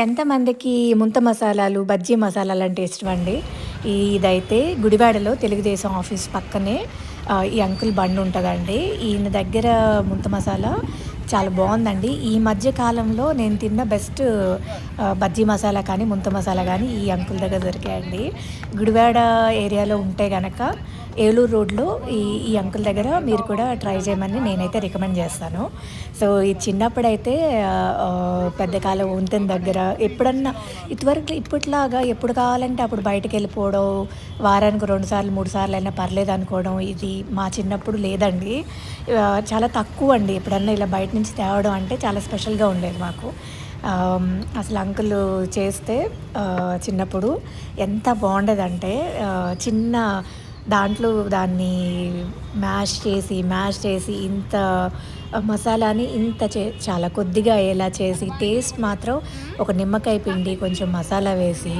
ఎంతమందికి ముంత మసాలాలు బజ్జీ మసాలాలు అంటే ఇష్టం అండి ఇదైతే గుడివాడలో తెలుగుదేశం ఆఫీస్ పక్కనే ఈ అంకుల్ బండి ఉంటుందండి. ఈయన దగ్గర ముంత మసాలా చాలా బాగుందండి. ఈ మధ్య కాలంలో నేను తిన్న బెస్ట్ బజ్జీ మసాలా కానీ ముంత మసాలా కానీ ఈ అంకుల్ దగ్గర దొరికాయండి. గుడివాడ ఏరియాలో ఉంటే కనుక ఏలూరు రోడ్లో ఈ ఈ అంకుల్ దగ్గర మీరు కూడా ట్రై చేయమని నేనైతే రికమెండ్ చేస్తాను. సో ఈ చిన్నప్పుడైతే పెద్ద కాలం ఉంటని దగ్గర ఎప్పుడన్నా ఇదివరకు ఇప్పట్లాగా ఎప్పుడు కావాలంటే అప్పుడు బయటకు వెళ్ళిపోవడం వారానికి రెండు సార్లు మూడు సార్లు అయినా పర్లేదు అనుకోవడం ఇది మా చిన్నప్పుడు లేదండి. చాలా తక్కువ అండి. ఎప్పుడన్నా ఇలా బయట నుంచి తేవడం అంటే చాలా స్పెషల్గా ఉండేది మాకు. అసలు అంకుల్ చేస్తే చిన్నప్పుడు ఎంత బాగుండేదంటే చిన్న దాంట్లో దాన్ని మ్యాష్ చేసి మ్యాష్ చేసి ఇంత మసాలాని ఇంత చే చాలా కొద్దిగా ఎలా చేసి టేస్ట్ మాత్రం ఒక నిమ్మకాయ పిండి కొంచెం మసాలా వేసి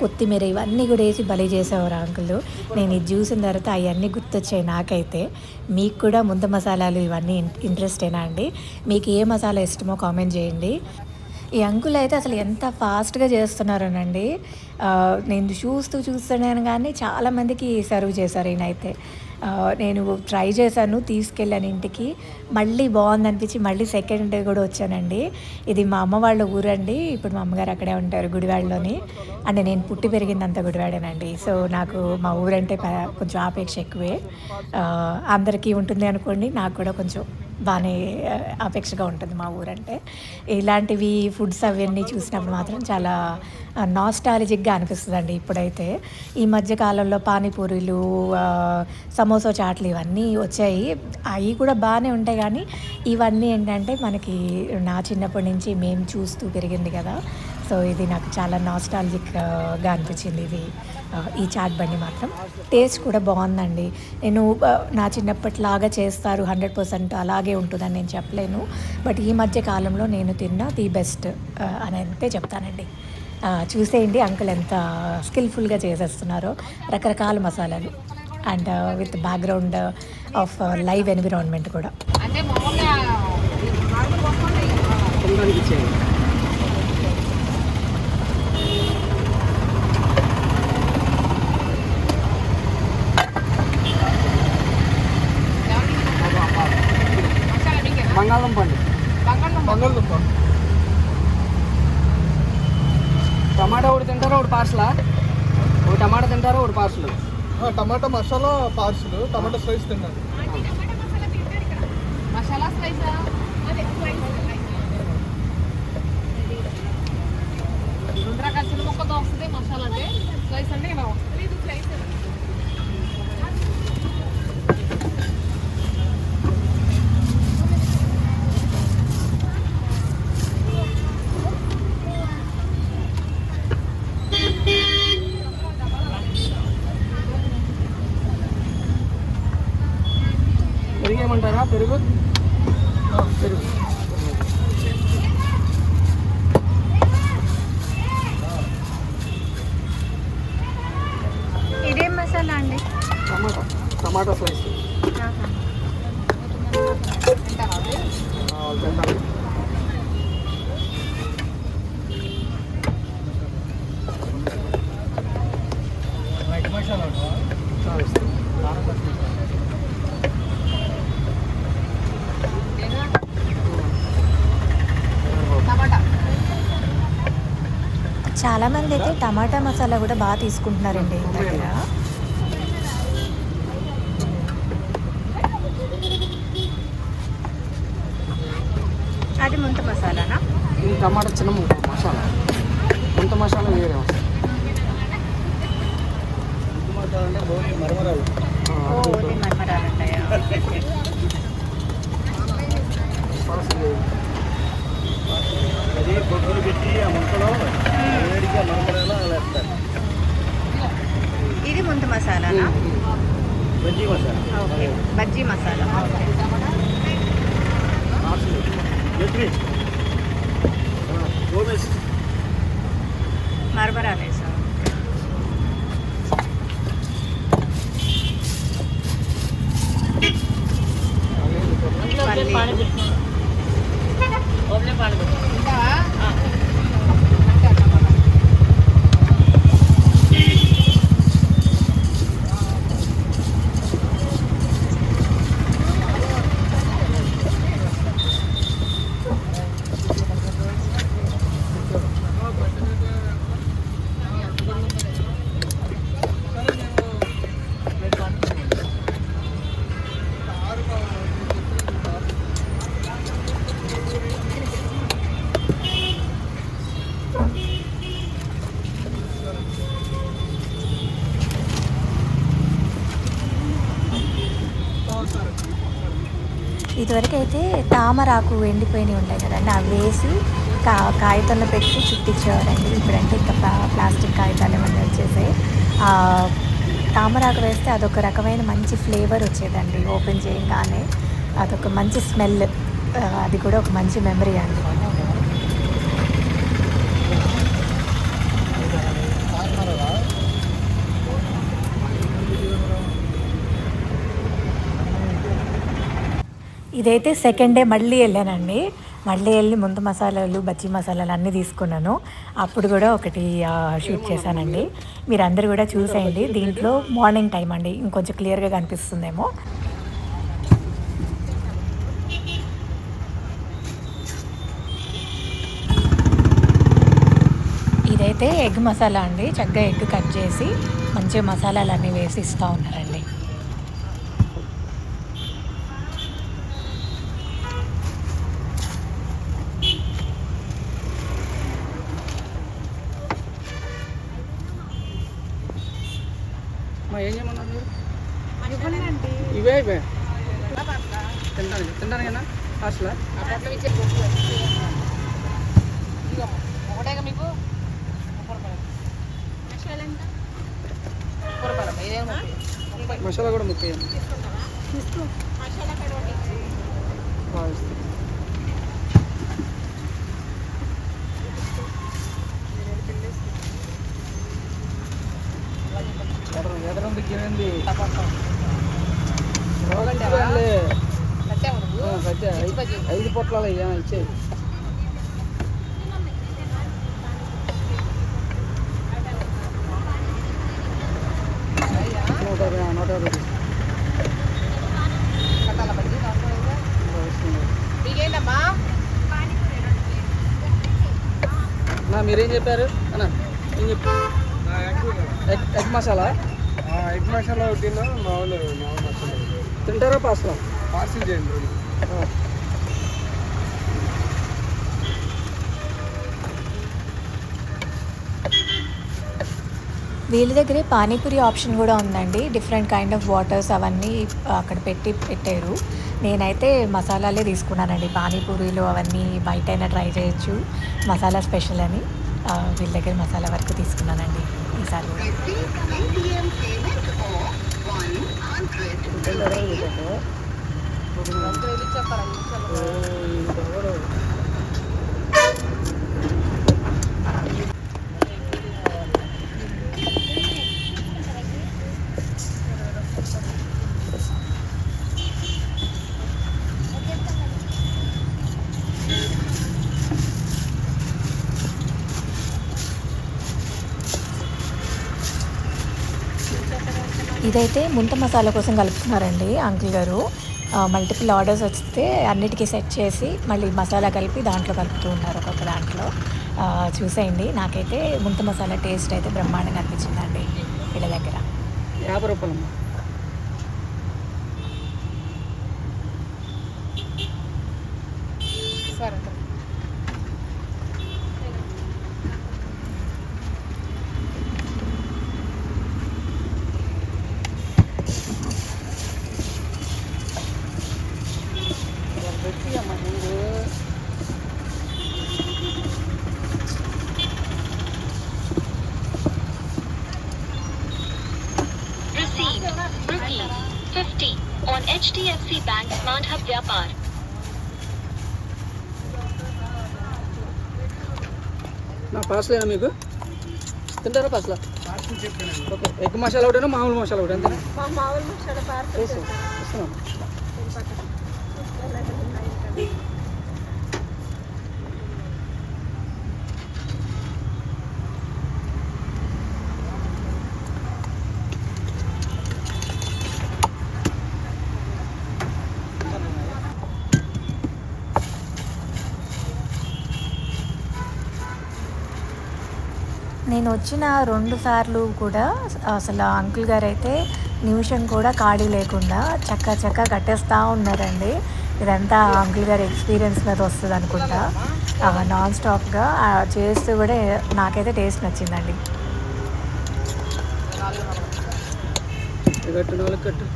కొత్తిమీర ఇవన్నీ కూడా వేసి బలి చేసేవారు అంకులు. నేను ఇది చూసిన తర్వాత అవన్నీ గుర్తొచ్చాయి నాకైతే. మీకు కూడా ముంత మసాలాలు ఇవన్నీ ఇంట్రెస్టేనా అండి? మీకు ఏ మసాలా ఇష్టమో కామెంట్ చేయండి. ఈ అంకుల్ అయితే అసలు ఎంత ఫాస్ట్గా చేస్తున్నారోనండి. నేను చూస్తూ చూస్తున్నాను కానీ చాలామందికి సర్వ్ చేశారు ఈయనైతే. నేను ట్రై చేశాను తీసుకెళ్ళాను ఇంటికి. మళ్ళీ బాగుంది అనిపించి మళ్ళీ సెకండ్ డే కూడా వచ్చానండి. ఇది మా అమ్మ వాళ్ళ ఊరండి. ఇప్పుడు మా అమ్మగారు అక్కడే ఉంటారు గుడివాడలోని. అంటే నేను పుట్టి పెరిగిందంతా గుడివాడేనండి. సో నాకు మా ఊరంటే కొంచెం ఆపేక్ష ఎక్కువే. అందరికీ ఉంటుంది అనుకోండి నాకు కూడా కొంచెం బాగానే అపేక్షగా ఉంటుంది మా ఊరంటే. ఇలాంటివి ఫుడ్స్ అవన్నీ చూసినప్పుడు మాత్రం చాలా నాస్టాలజిక్గా అండి ఇప్పుడైతే. ఈ మధ్య కాలంలో పానీపూరీలు సమోసా చాట్లు ఇవన్నీ వచ్చాయి. అవి కూడా బాగానే ఉంటాయి కానీ ఇవన్నీ ఏంటంటే మనకి నా చిన్నప్పటి నుంచి మేము చూస్తూ పెరిగింది కదా. సో ఇది నాకు చాలా నాస్టాలజిక్గా అనిపించింది ఇది. ఈ చాట్ బండి మాత్రం. టేస్ట్ కూడా బాగుందండి. నేను నా చిన్నప్పటిలాగా చేస్తారు హండ్రెడ్ పర్సెంట్ అలాగే ఉంటుందని నేను చెప్పలేను. బట్ ఈ మధ్య కాలంలో నేను తిన్న ది బెస్ట్ అని అయితే చెప్తానండి. చూసేయండి అంకుల్ ఎంత స్కిల్ఫుల్గా చేసేస్తున్నారో. రకరకాల మసాలాలు. And with background of live environment కూడా. అంటే బంగాళదుంప అండి. బంగాళదుంప? టమాటా ఒకటి తింటారా ఒకటి పార్సలా? ఒక టమాటా తింటారా ఒకటి పార్సల్? ఆ, tomato masala parcel tomato slice తిన్నాను. మసాలా స్లైసా చిన్న ముక్కతో వస్తుంది మసాలా అంటే స్లైస్ అంటే ఇలా వస్తుంది. ఏమంటారా పెరుగు? పెరుగు. ఇదేం మసాలా అండి? టమాటా. టమాటా స్లైస్ చాలా మంది అయితే టమాటా మసాలా కూడా బాగా తీసుకుంటున్నారండి దగ్గర అది ముంత మసాలానా టమాటా చిన్న మసాలా కొంత మసాలా వేరే ఇది మరమరాలు ఉంటాయా. అది బొగ్గులు పెట్టి ఆ ముంతలో వేడిగా మరమరాలు వేస్తారు. ఇది ముంత మసాలానా? బజ్జీ మసాలా. ఓకే బజ్జీ మసాలా. మరమరాలు వేసా పల్లి. పాడి పెట్టుకున్నాను ఇదివరకు అయితే తామరాకు ఎండిపోయినవి ఉంటాయి కదండి అవి వేసి కా కాగితంలో పెట్టి చుట్టించేవారండి. ఇప్పుడంటే ఇంకా ప్లా- ప్లాస్టిక్ కాగితాలు ఏమన్నా వచ్చేసాయి. తామరాకు వేస్తే అదొక రకమైన మంచి ఫ్లేవర్ వచ్చేదండి. ఓపెన్ చేయగానే అదొక మంచి స్మెల్. అది కూడా ఒక మంచి మెమరీ అండి. ఇదైతే సెకండ్ డే మళ్ళీ వెళ్ళానండి. మళ్ళీ వెళ్ళి ముందు మసాలాలు బజ్జీ మసాలాలు అన్నీ తీసుకున్నాను. అప్పుడు కూడా ఒకటి షూట్ చేశానండి. మీరు అందరు కూడా చూసేయండి. దీంట్లో మార్నింగ్ టైం అండి. ఇంకొంచెం క్లియర్గా కనిపిస్తుందేమో. ఇదైతే ఎగ్ మసాలా అండి. చక్కగా ఎగ్ కట్ చేసి మంచిగా మసాలాలు అన్నీ వేసి ఇస్తూ ఉన్నారండి మా ఏం చేయమన్నారు మీరు? ఇవే ఇవే. తింటాను తింటాను కదా హాస్టల్? ఒకటేగా మీకు. ముప్పై రూపాయలు. ఇదేమో ముప్పై మసాలా ఐదు పొట్లాలు అయ్యా ఇచ్చేది నూట నూట నా మీరేం చెప్పారు? అన్న ఏం చెప్పు egg egg masala? Egg masala ఒకటి మామూలు మామూలు మసాలా. తింటారా పాస్తా? పార్సిల్ చేయండి. వీళ్ళ దగ్గరే పానీపూరి ఆప్షన్ కూడా ఉందండి. డిఫరెంట్ కైండ్ ఆఫ్ వాటర్స్ అవన్నీ అక్కడ పెట్టి పెట్టారు. నేనైతే మసాలాలే తీసుకున్నానండి. పానీపూరీలు అవన్నీ బయటైనా ట్రై చేయొచ్చు. మసాలా స్పెషల్ అని వీళ్ళ దగ్గర మసాలా వరకు తీసుకున్నానండి. ఈసారి కూడా తింటారా ఇవ్వకపోతే? దాంట్లో ఇది ఇచ్చేస్తారా ఐదు నిమిషాలు ఓ, ఇది ఎవరు? ఇదైతే ముంత మసాలా కోసం కలుపుతున్నారండి అంకుల్ గారు. మల్టిపుల్ ఆర్డర్స్ వస్తే అన్నిటికీ సెట్ చేసి మళ్ళీ మసాలా కలిపి దాంట్లో కలుపుతూ ఉన్నారు ఒక్కొక్క దాంట్లో. చూసేయండి. నాకైతే ముంత మసాలా టేస్ట్ అయితే బ్రహ్మాండంగా అనిపించిందండి వీళ్ళ దగ్గర. యాభై రూపాయలు సరే పెట్టి అమ్మ ముందు Receive rupees 50 HDFC Bank Smart Hub Vyapar. నా పార్సలేనా మీకు? తింటారా పార్సలా పార్సిల్ ఓకే ఎగ్ మసాలా ఒకటేనా మామూలు మసాలా ఒకటి అంతేనా చేసి ఇస్తున్నాం నేను వచ్చిన రెండు సార్లు కూడా అసలు అంకుల్ గారు అయితే నిమిషం కూడా ఖాళీ లేకుండా చక్క చక్క కట్టేస్తూ ఉన్నారండి. ఇదంతా ఆ అంకుల్ గారి ఎక్స్పీరియన్స్ మీద వస్తుంది అనుకుంటా. నాన్ స్టాప్గా చేస్తూ కూడా నాకైతే టేస్ట్ నచ్చిందండి. ఇది కట్టు నాలుగు కట్టు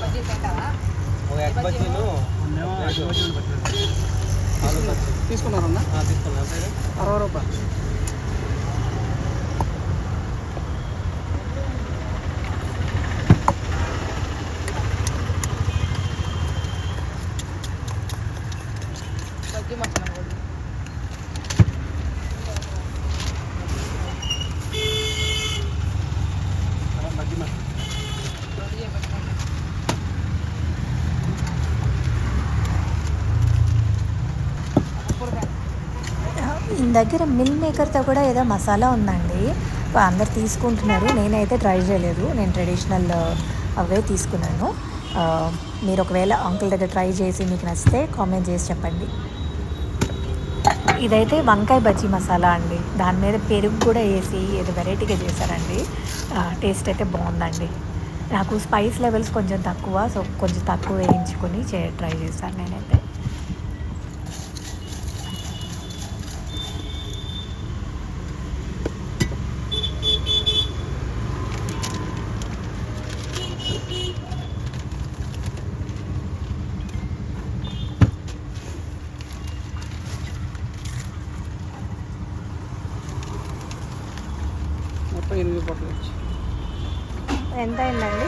బజ్జీ తింటావా ఒక ఎగ్ బజ్జీను ఆలు బజ్జీ తీసుకున్నారన్నా ఆ, తీసుకున్నాం ఎంత ఇది? అరవై రూపాయలు బజ్జీ మసాలా కూడా. బజ్జీ మసాలా. బజ్జీ మసాలా. దగ్గర మిల్ మేకర్తో కూడా ఏదో మసాలా ఉందండి. అందరు తీసుకుంటున్నారు. నేనైతే ట్రై చేయలేదు. నేను ట్రెడిషనల్ uh, అవే తీసుకున్నాను. మీరు ఒకవేళ అంకుల్ దగ్గర ట్రై చేసి మీకు నచ్చితే కామెంట్ చేసి చెప్పండి. ఇదైతే వంకాయ బజ్జీ మసాలా అండి. దాని మీద పెరుగు కూడా వేసి ఏదో వెరైటీగా చేశారండి. టేస్ట్ అయితే బాగుందండి. నాకు స్పైస్ లెవెల్స్ కొంచెం తక్కువ సో కొంచెం తక్కువ వేయించుకొని చే ట్రై చేశాను నేనైతే. ఎంత అయిందండి రెండు వందల నలభై